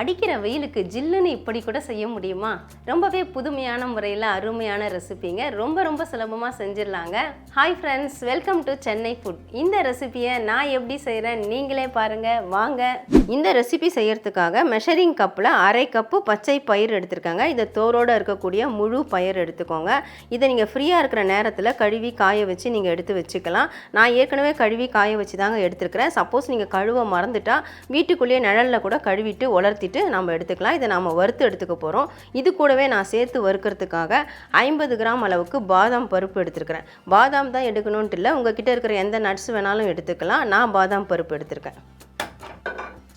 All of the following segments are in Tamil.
அடிக்கிற வெயிலுக்கு ஜில்லுன்னு இப்படி கூட செய்ய முடியுமா? ரொம்பவே புதுமையான முறையில் அருமையான ரெசிபிங்க. ரொம்ப ரொம்ப சுலபமாக செஞ்சிடலாங்க. Hi friends welcome to Chennai food இந்த ரெசிபியை நான் எப்படி செய்கிறேன் நீங்களே பாருங்கள் வாங்க. இந்த ரெசிபி செய்யறதுக்காக மெஷரிங் கப்பில் அரை கப்பு பச்சை பயிர் எடுத்திருக்காங்க. இதை தோரோடு இருக்கக்கூடிய முழு பயிர் எடுத்துக்கோங்க. இதை நீங்கள் ஃப்ரீயாக இருக்கிற நேரத்தில் கழுவி காய வச்சு நீங்கள் எடுத்து வச்சுக்கலாம். நான் ஏற்கனவே கழுவி காய வச்சு தாங்க எடுத்துருக்கிறேன். சப்போஸ் நீங்கள் கழுவ மறந்துட்டால் வீட்டுக்குள்ளேயே நிழலில் கூட கழுவிட்டு வறுத்திட்டு நம்ம எடுத்துக்கலாம். இதை நம்ம வறுத்து எடுத்துக்க போகிறோம் இது கூடவே நான் சேர்த்து வறுக்கிறதுக்காக ஐம்பது கிராம் அளவுக்கு பாதாம் பருப்பு எடுத்துருக்கிறேன். பாதாம் தான் எடுக்கணுன்ட்டு இல்லை உங்ககிட்ட இருக்கிற எந்த நட்ஸ் வேணாலும் எடுத்துக்கலாம். நான் பாதாம் பருப்பு எடுத்திருக்கேன்.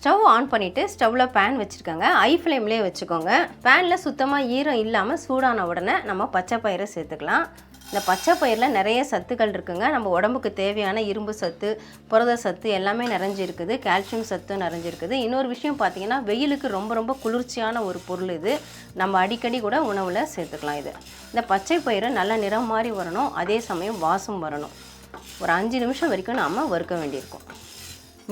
ஸ்டவ் ஆன் பண்ணிவிட்டு ஸ்டவ்வில் பேன் வச்சுருக்கோங்க. ஐ ஃப்ளேம்லேயே வச்சுக்கோங்க. பேனில் சுத்தமாக ஈரம் இல்லாமல் சூடான உடனே நம்ம பச்சை பயிரை சேர்த்துக்கலாம். இந்த பச்சை பயிரில் நிறைய சத்துக்கள் இருக்குங்க. நம்ம உடம்புக்கு தேவையான இரும்பு சத்து புரத சத்து எல்லாமே நிறைஞ்சிருக்குது. கால்சியம் சத்து நிறைஞ்சிருக்குது. இன்னொரு விஷயம் பார்த்தீங்கன்னா வெயிலுக்கு ரொம்ப ரொம்ப குளிர்ச்சியான ஒரு பொருள் இது. நம்ம அடிக்கடி கூட உணவில் சேர்த்துக்கலாம் இது. இந்த பச்சை பயிரை நல்ல நிறம் மாதிரி வரணும். அதே சமயம் வாசம் வரணும். ஒரு அஞ்சு நிமிஷம் வரைக்கும் நாம் வறுக்க வேண்டியிருக்கும்.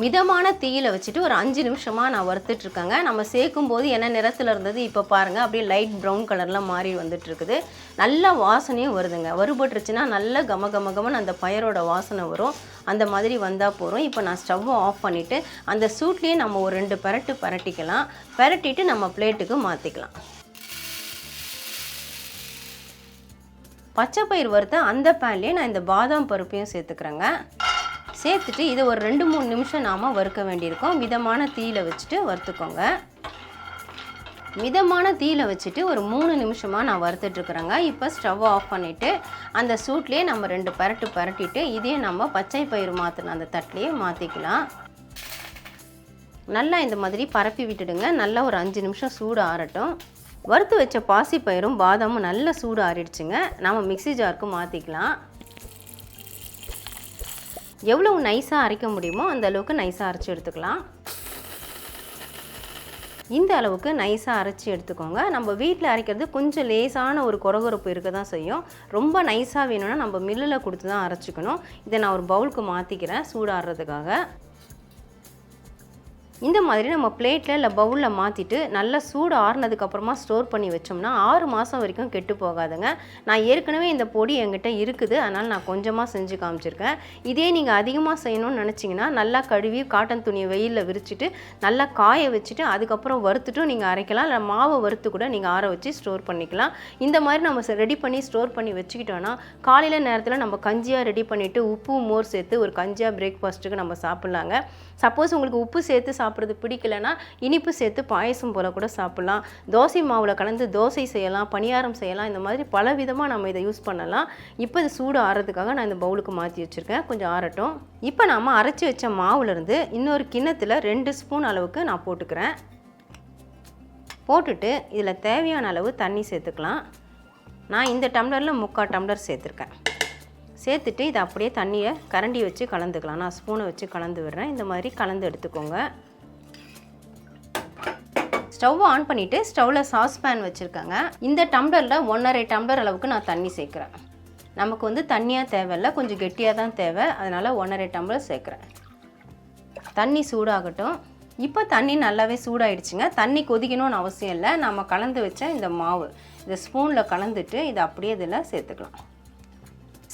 மிதமான தீயில வச்சுட்டு ஒரு அஞ்சு நிமிஷமாக நான் வறுத்துட்ருக்கேங்க. நம்ம சேர்க்கும் போது என்ன நிறத்தில் இருந்தது இப்போ பாருங்கள் அப்படியே லைட் ப்ரௌன் கலரில் மாறி வந்துட்டுருக்குது நல்லா நல்ல வாசனையும் வருதுங்க. வறுபட்டுருச்சுன்னா நல்ல கம கம கமன்னு அந்த பயரோட வாசனை வரும். அந்த மாதிரி வந்தால் போகிறோம் இப்போ நான் ஸ்டவ்வை ஆஃப் பண்ணிவிட்டு அந்த சூட்லேயே நம்ம ஒரு ரெண்டு பரட்டு பரட்டிக்கலாம். பரட்டிட்டு நம்ம பிளேட்டுக்கு மாற்றிக்கலாம் பச்சை பயிர் வறுத்த அந்த பேன்லேயே நான் இந்த பாதாம் பருப்பையும் சேர்த்துக்கிறேங்க. சேர்த்துட்டு இதை ஒரு ரெண்டு மூணு நிமிஷம் நாம் வறுக்க வேண்டியிருக்கோம். மிதமான தீயில வச்சுட்டு வறுத்துக்கோங்க. மிதமான தீயில வச்சுட்டு ஒரு மூணு நிமிஷமாக நான் வறுத்துட்ருக்குறேங்க இப்போ ஸ்டவ் ஆஃப் பண்ணிவிட்டு அந்த சூட்லேயே நம்ம ரெண்டு பரட்டு பரட்டிட்டு இதையே நம்ம பச்சை பயிர் மாற்றின அந்த தட்டிலையே மாற்றிக்கலாம் நல்லா இந்த மாதிரி பரப்பி விட்டுடுங்க. நல்லா ஒரு அஞ்சு நிமிஷம் சூடு ஆறட்டும். வறுத்து வச்ச பாசி பயிரும் பாதாமும் நல்ல சூடு ஆறிடுச்சுங்க. நம்ம மிக்ஸி ஜாருக்கு மாற்றிக்கலாம் எவ்வளவு நைஸாக அரைக்க முடியுமோ அந்த அளவுக்கு நைஸாக அரைச்சி எடுத்துக்கலாம். இந்த அளவுக்கு நைஸாக அரைச்சி எடுத்துக்கோங்க. நம்ம வீட்டில் அரைக்கிறது கொஞ்சம் லேசான ஒரு குறகுறப்பு இருக்க தான் செய்யும். ரொம்ப நைஸாக வேணும்னா நம்ம மில்லில் கொடுத்து தான் அரைச்சிக்கணும். இதை நான் ஒரு பவுலுக்கு மாற்றிக்கிறேன் சூடாடுறதுக்காக இந்த மாதிரி நம்ம பிளேட்டில் இல்லை பவுலில் மாற்றிட்டு நல்லா சூடு ஆறுனதுக்கப்புறமா ஸ்டோர் பண்ணி வச்சோம்னா ஆறு மாதம் வரைக்கும் கெட்டு போகாதுங்க. நான் ஏற்கனவே இந்த பொடி என்கிட்ட இருக்குது. அதனால் நான் கொஞ்சமாக செஞ்சு காமிச்சிருக்கேன். இதே நீங்கள் அதிகமாக செய்யணும்னு நினச்சிங்கன்னா நல்லா கழுவி காட்டன் துணியை வெயிலில் விரிச்சிட்டு நல்லா காய வச்சுட்டு அதுக்கப்புறம் வறுத்துட்டும் நீங்கள் அரைக்கலாம். இல்லை மாவை வறுத்து கூட நீங்கள் ஆற வச்சு ஸ்டோர் பண்ணிக்கலாம். இந்த மாதிரி நம்ம ரெடி பண்ணி ஸ்டோர் பண்ணி வச்சுக்கிட்டோன்னா காலையில் நேரத்தில் நம்ம கஞ்சியாக ரெடி பண்ணிவிட்டு உப்பு மோர் சேர்த்து ஒரு கஞ்சியாக பிரேக்ஃபாஸ்ட்டுக்கு நம்ம சாப்பிட்லாங்க. சப்போஸ் உங்களுக்கு உப்பு சேர்த்து சாப்பிட்றது பிடிக்கலனா இனிப்பு சேர்த்து பாயசம் போல் கூட சாப்பிட்லாம். தோசை மாவில் கலந்து தோசை செய்யலாம் பணியாரம் செய்யலாம் இந்த மாதிரி பல விதமாக நம்ம இதை யூஸ் பண்ணலாம். இப்போ இது சூடு ஆறதுக்காக நான் இந்த பவுலுக்கு மாற்றி வச்சுருக்கேன். கொஞ்சம் ஆறட்டும். இப்போ நாம் அரைச்சி வச்ச மாவுலேருந்து இன்னொரு கிண்ணத்தில் ரெண்டு ஸ்பூன் அளவுக்கு நான் போட்டுக்கிறேன். போட்டுட்டு இதில் தேவையான அளவு தண்ணி சேர்த்துக்கலாம். நான் இந்த டம்ளரில் முக்கால் டம்ளர் சேர்த்துருக்கேன். சேர்த்துட்டு இதை அப்படியே தண்ணியை கரண்டி வச்சு கலந்துக்கலாம். நான் ஸ்பூனை வச்சு கலந்து விடுறேன். இந்த மாதிரி கலந்து எடுத்துக்கோங்க. ஸ்டவ் ஆன் பண்ணிவிட்டு ஸ்டவ்வில் சாஸ் பேன் வச்சுருக்கேங்க. இந்த டம்ளரில் ஒன்றரை டம்ளர் அளவுக்கு நான் தண்ணி சேர்க்குறேன். நமக்கு வந்து தண்ணியாக தேவையில்ல கொஞ்சம் கெட்டியாக தான் தேவை. அதனால் ஒன்றரை டம்ளர் சேர்க்குறேன். தண்ணி சூடாகட்டும். இப்போ தண்ணி நல்லாவே சூடாயிடுச்சுங்க. தண்ணி கொதிக்கணும்னு அவசியம் இல்லை. நம்ம கலந்து வச்ச இந்த மாவு. இந்த ஸ்பூனில் கலந்துட்டு இதை அப்படியே இதில் சேர்த்துக்கலாம்.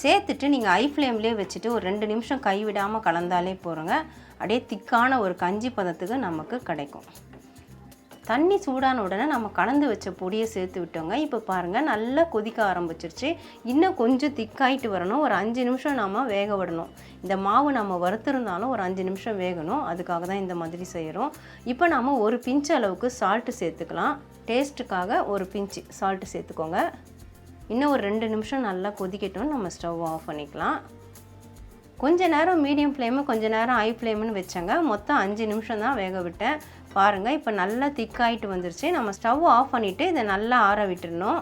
சேர்த்துட்டு நீங்கள் ஐ ஃப்ளேம்லேயே வச்சுட்டு ஒரு ரெண்டு நிமிஷம் கைவிடாமல் கலந்தாலே போகிறோங்க அப்படியே திக்கான ஒரு கஞ்சி பதத்துக்கு நமக்கு கிடைக்கும். தண்ணி சூடான உடனே நம்ம கலந்து வச்ச பொடியை சேர்த்து விட்டோங்க. இப்போ பாருங்கள் நல்லா கொதிக்க ஆரம்பிச்சிருச்சு. இன்னும் கொஞ்சம் திக்காயிட்டு வரணும். ஒரு அஞ்சு நிமிஷம் நாம் வேக விடணும். இந்த மாவு நம்ம வறுத்துருந்தாலும் ஒரு அஞ்சு நிமிஷம் வேகணும். அதுக்காக தான் இந்த மாதிரி செய்கிறோம் இப்போ நாம் ஒரு பிஞ்சு அளவுக்கு சால்ட்டு சேர்த்துக்கலாம். டேஸ்ட்டுக்காக ஒரு பிஞ்சு சால்ட்டு சேர்த்துக்கோங்க. இன்னும் ஒரு ரெண்டு நிமிஷம் நல்லா கொதிக்கட்டும். நம்ம ஸ்டவ் ஆஃப் பண்ணிக்கலாம். கொஞ்ச நேரம் மீடியம் ஃப்ளேமு கொஞ்ச நேரம் ஹை ஃப்ளேமுன்னு வச்சேங்க. மொத்தம் அஞ்சு நிமிஷம் தான் வேக விட்டேன். பாருங்கள் இப்போ நல்லா திக்காயிட்டு வந்துருச்சு. நம்ம ஸ்டவ் ஆஃப் பண்ணிவிட்டு இதை நல்லா ஆற விட்டுடணும்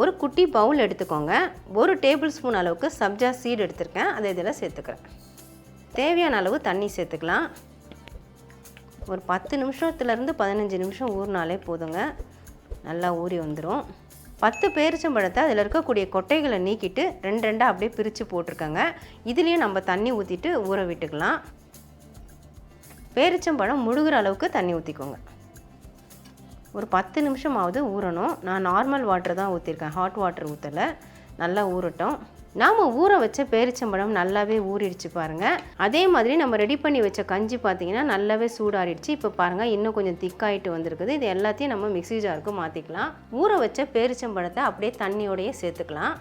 ஒரு குட்டி பவுல் எடுத்துக்கோங்க. ஒரு டேபிள் ஸ்பூன் அளவுக்கு சப்ஜா சீடு எடுத்திருக்கேன். அதை இதில் சேர்த்துக்கிறேன். தேவையான அளவு தண்ணி சேர்த்துக்கலாம். ஒரு பத்து நிமிஷத்துலேருந்து பதினஞ்சு நிமிஷம் ஊறினாலே போதுங்க. நல்லா ஊறி வந்துடும் பத்து பேரிச்சம்பழத்தை அதில் இருக்கக்கூடிய கொட்டைகளை நீக்கிட்டு ரெண்டு ரெண்டாக அப்படியே பிரித்து போட்டிருக்கேங்க. இதுலேயும் நம்ம தண்ணி ஊற்றிட்டு ஊற விட்டுக்கலாம். பேரிச்சம்பழம் முழுகிற அளவுக்கு தண்ணி ஊற்றிக்கோங்க ஒரு பத்து நிமிஷமாவது ஊறணும். நான் நார்மல் வாட்டர் தான் ஊற்றிருக்கேன் ஹாட் வாட்டர் ஊற்றலை நல்லா ஊறட்டும். நாம் ஊற வச்ச பேரிச்சம்பழம் நல்லாவே ஊறிடுச்சு பாருங்கள் அதே மாதிரி நம்ம ரெடி பண்ணி வச்ச கஞ்சி பார்த்தீங்கன்னா நல்லாவே சூடாடிடுச்சு இப்போ பாருங்கள் இன்னும் கொஞ்சம் திக்காயிட்டு வந்திருக்குது. இது எல்லாத்தையும் நம்ம மிக்சி ஜாருக்கு மாற்றிக்கலாம் ஊற வச்ச பேரிச்சம்பழத்தை அப்படியே தண்ணியோடையே சேர்த்துக்கலாம்.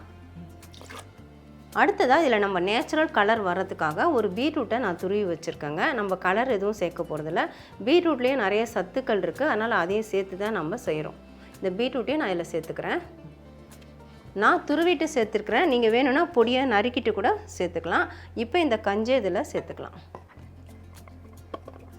அடுத்ததாக இதில் நம்ம நேச்சுரல் கலர் வர்றதுக்காக ஒரு பீட்ரூட்டை நான் துருவி வச்சுருக்கேங்க. நம்ம கலர் எதுவும் சேர்க்க போகிறதில்ல பீட்ரூட்லேயே நிறைய சத்துக்கள் இருக்குது அதனால் அதையும் சேர்த்து தான் நம்ம செய்கிறோம் இந்த பீட்ரூட்டையும் நான் இதில் சேர்த்துக்கிறேன். நான் துருவிட்டு சேர்த்துருக்குறேன். நீங்கள் வேணும்னா பொடியை நறுக்கிட்டு கூட சேர்த்துக்கலாம். இப்போ இந்த கஞ்சி இதில் சேர்த்துக்கலாம்.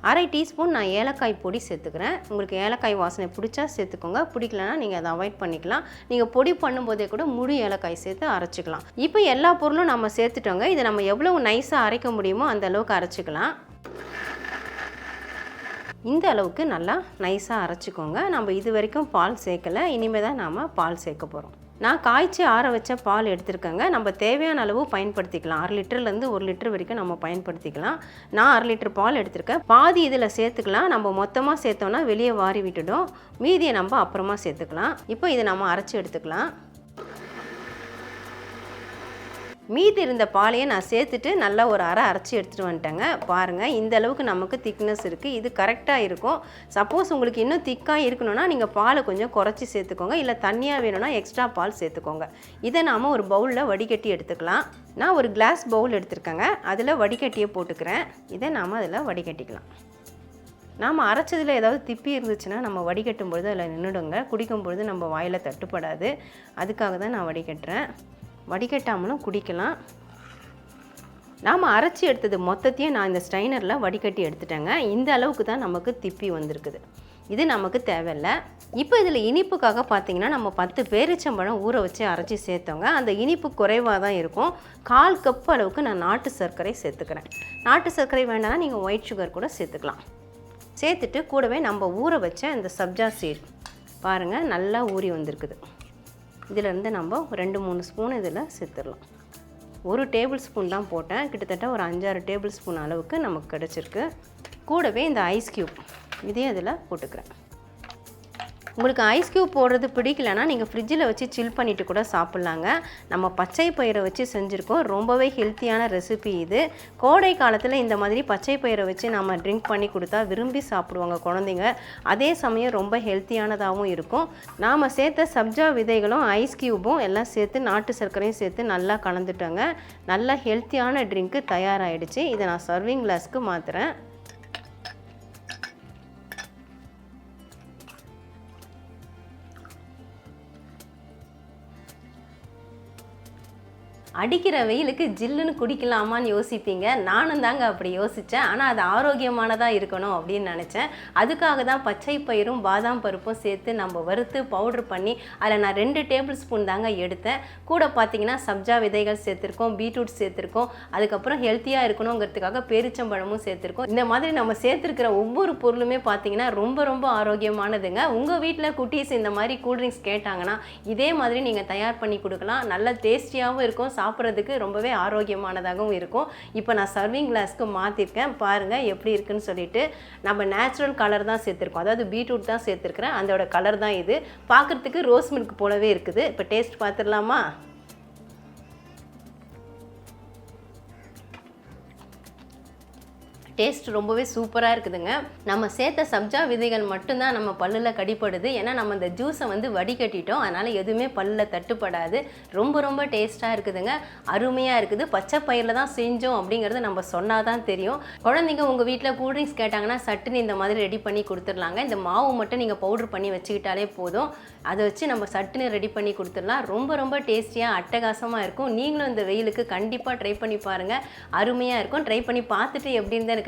அரை டீஸ்பூன் நான் ஏலக்காய் பொடி சேர்த்துக்கிறேன். உங்களுக்கு ஏலக்காய் வாசனை பிடிச்சா சேர்த்துக்கோங்க. பிடிக்கலனா நீங்கள் அதை அவாய்ட் பண்ணிக்கலாம். நீங்கள் பொடி பண்ணும்போதே கூட முழு ஏலக்காய் சேர்த்து அரைச்சிக்கலாம். இப்போ எல்லா பொருளும் நம்ம சேர்த்துட்டோங்க. இதை நம்ம எவ்வளோ நைஸாக அரைக்க முடியுமோ அந்த அளவுக்கு அரைச்சிக்கலாம். இந்த அளவுக்கு நல்லா நைஸாக அரைச்சிக்கோங்க. நம்ம இது வரைக்கும் பால் சேர்க்கலை. இனிமேல் தான் நாம் பால் சேர்க்க போகிறோம் நான் காய்ச்சி ஆற வச்ச பால் எடுத்திருக்கேங்க. நம்ம தேவையான அளவு பயன்படுத்திக்கலாம். அரை லிட்டர்லேருந்து ஒரு லிட்டர் வரைக்கும் நம்ம பயன்படுத்திக்கலாம். நான் அரை லிட்டர் பால் எடுத்திருக்கேன். பாதி இதில் சேர்த்துக்கலாம். நம்ம மொத்தமாக சேர்த்தோன்னா வெளியே வாரி விட்டுடும். மீதியை நம்ம அப்புறமா சேர்த்துக்கலாம். இப்போ இதை நம்ம அரைச்சி எடுத்துக்கலாம். மீதி இருந்த பாலையை நான் சேர்த்துட்டு நல்லா ஒரு அரை அரைச்சி எடுத்துகிட்டு வந்துட்டேங்க. பாருங்கள் இந்த அளவுக்கு நமக்கு திக்னஸ் இருக்குது இது கரெக்டாக இருக்கும். சப்போஸ் உங்களுக்கு இன்னும் திக்காக இருக்கணும்னா நீங்கள் பாலை கொஞ்சம் குறைச்சி சேர்த்துக்கோங்க. இல்லை தண்ணியாக வேணும்னா எக்ஸ்ட்ரா பால் சேர்த்துக்கோங்க. இதை நாம் ஒரு பவுலில் வடிகட்டி எடுத்துக்கலாம். நான் ஒரு கிளாஸ் பவுல் எடுத்துருக்கேங்க. அதில் வடிகட்டியை போட்டுக்கிறேன். இதை நாம் அதில் வடிகட்டிக்கலாம். நாம் அரைச்சதில் ஏதாவது திப்பி இருந்துச்சுன்னா நம்ம வடிகட்டும் பொழுது அதில் நின்றுடுங்க குடிக்கும் பொழுது நம்ம வாயில் தட்டுப்படாது. அதுக்காக தான் நான் வடிகட்டுறேன். வடிகட்டாமலும் குடிக்கலாம். நாம் அரைச்சி எடுத்தது மொத்தத்தையும் நான் இந்த ஸ்ட்ரைனரில் வடிகட்டி எடுத்துட்டேங்க. இந்த அளவுக்கு தான் நமக்கு திப்பி வந்திருக்குது. இது நமக்கு தேவையில்லை. இப்போ இதில் இனிப்புக்காக பார்த்தீங்கன்னா நம்ம பத்து பேரிச்சம்பழம் ஊற வச்சு அரைச்சி சேர்த்தோங்க. அந்த இனிப்பு குறைவாக தான் இருக்கும். கால் கப் அளவுக்கு நான் நாட்டு சர்க்கரை சேர்த்துக்கிறேன். நாட்டு சர்க்கரை வேண்டாம்னா நீங்கள் ஒயிட் சுகர் கூட சேர்த்துக்கலாம். சேர்த்துட்டு கூடவே நம்ம ஊற வச்ச இந்த சப்ஜா சீட் பாருங்கள் நல்லா ஊறி வந்திருக்குது. இதிலேருந்து நம்ம ரெண்டு மூணு ஸ்பூன் இதில் சேர்த்துடலாம். ஒரு டேபிள் ஸ்பூன் தான் போட்டேன். கிட்டத்தட்ட ஒரு அஞ்சாறு டேபிள் ஸ்பூன் அளவுக்கு நமக்கு கிடச்சிருக்கு. கூடவே இந்த ஐஸ் க்யூப் இதையும் இதில் போட்டுக்கிறேன். உங்களுக்கு ஐஸ் க்யூப் போடுறது பிடிக்கலனா நீங்கள் ஃப்ரிட்ஜில் வச்சு சில் பண்ணிவிட்டு கூட சாப்பிட்லாங்க. நம்ம பச்சை பயிரை வச்சு செஞ்சுருக்கோம். ரொம்பவே ஹெல்த்தியான ரெசிபி இது. கோடை காலத்தில் இந்த மாதிரி பச்சை பயிரை வச்சு நம்ம ட்ரிங்க் பண்ணி கொடுத்தா விரும்பி சாப்பிடுவாங்க குழந்தைங்க. அதே சமயம் ரொம்ப ஹெல்த்தியானதாகவும் இருக்கும். நாம் சேர்த்த சப்ஜா விதைகளும் ஐஸ் க்யூபும் எல்லாம் சேர்த்து நாட்டு சர்க்கரையும் சேர்த்து நல்லா கலந்துட்டோங்க. நல்லா ஹெல்த்தியான ட்ரிங்க்கு தயாராகிடுச்சு இதை நான் சர்விங் கிளாஸ்க்கு மாற்றுறேன் அடிக்கிற வெயிலுக்கு ஜில்லுன்னு குடிக்கலாமான்னு யோசிப்பீங்க. நானும் தாங்க அப்படி யோசித்தேன் ஆனால் அது ஆரோக்கியமானதாக இருக்கணும் அப்படின்னு நினச்சேன். அதுக்காக தான் பச்சை பயிரும் பாதாம் பருப்பும் சேர்த்து நம்ம வறுத்து பவுட்ரு பண்ணி அதில் நான் ரெண்டு டேபிள் ஸ்பூன் தாங்க எடுத்தேன். கூட பார்த்தீங்கன்னா சப்ஜா விதைகள் சேர்த்துருக்கோம் பீட்ரூட் சேர்த்துருக்கோம். அதுக்கப்புறம் ஹெல்த்தியாக இருக்கணுங்கிறதுக்காக பேரிச்சம்பழமும் சேர்த்துருக்கோம். இந்த மாதிரி நம்ம சேர்த்துருக்கிற ஒவ்வொரு பொருளுமே பார்த்தீங்கன்னா ரொம்ப ரொம்ப ஆரோக்கியமானதுங்க. உங்கள் வீட்டில் குட்டீஸ் இந்த மாதிரி கூல்ட்ரிங்க்ஸ் கேட்டாங்கன்னா இதே மாதிரி நீங்கள் தயார் பண்ணி கொடுக்கலாம். நல்ல டேஸ்டியாகவும் இருக்கும் சாப்பிட்றதுக்கு ரொம்பவே ஆரோக்கியமானதாகவும் இருக்கும். இப்போ நான் சர்விங் கிளாஸ்க்கு மாற்றிருக்கேன் பாருங்கள் எப்படி இருக்குன்னு சொல்லிட்டு நம்ம நேச்சுரல் கலர் தான் சேர்த்துருக்கோம். அதாவது பீட்ரூட் தான் சேர்த்துருக்குறேன். அதோட கலர் தான் இது. பார்க்குறதுக்கு ரோஸ் மில்க் போலவே இருக்குது. இப்போ டேஸ்ட் பார்த்துடலாமா? டேஸ்ட் ரொம்பவே சூப்பராக இருக்குதுங்க. நம்ம சேர்த்த சப்ஜா விதைகள் மட்டும்தான் நம்ம பல்லில் கடிப்படுது ஏன்னா நம்ம இந்த ஜூஸை வந்து வடிகட்டிட்டோம். அதனால் எதுவுமே பல்லில் தட்டுப்படாது. ரொம்ப ரொம்ப டேஸ்ட்டாக இருக்குதுங்க. அருமையாக இருக்குது. பச்சை பயிரில் தான் செஞ்சோம் அப்படிங்கிறது நம்ம சொன்னால் தான் தெரியும். குழந்தைங்க உங்கள் வீட்டில் கூல்ட்ரிங்க்ஸ் கேட்டாங்கன்னா சட்டுன்னு இந்த மாதிரி ரெடி பண்ணி கொடுத்துடலாங்க. இந்த மாவு மட்டும் நீங்கள் பவுட்ரு பண்ணி வச்சுக்கிட்டாலே போதும். அதை வச்சு நம்ம சட்டுன்னு ரெடி பண்ணி கொடுத்துடலாம். ரொம்ப ரொம்ப டேஸ்டியாக அட்டகாசமாக இருக்கும். நீங்களும் இந்த வெயிலுக்கு கண்டிப்பாக ட்ரை பண்ணி பாருங்கள் அருமையாக இருக்கும். ட்ரை பண்ணி பார்த்துட்டு எப்படி இருந்தால் எனக்கு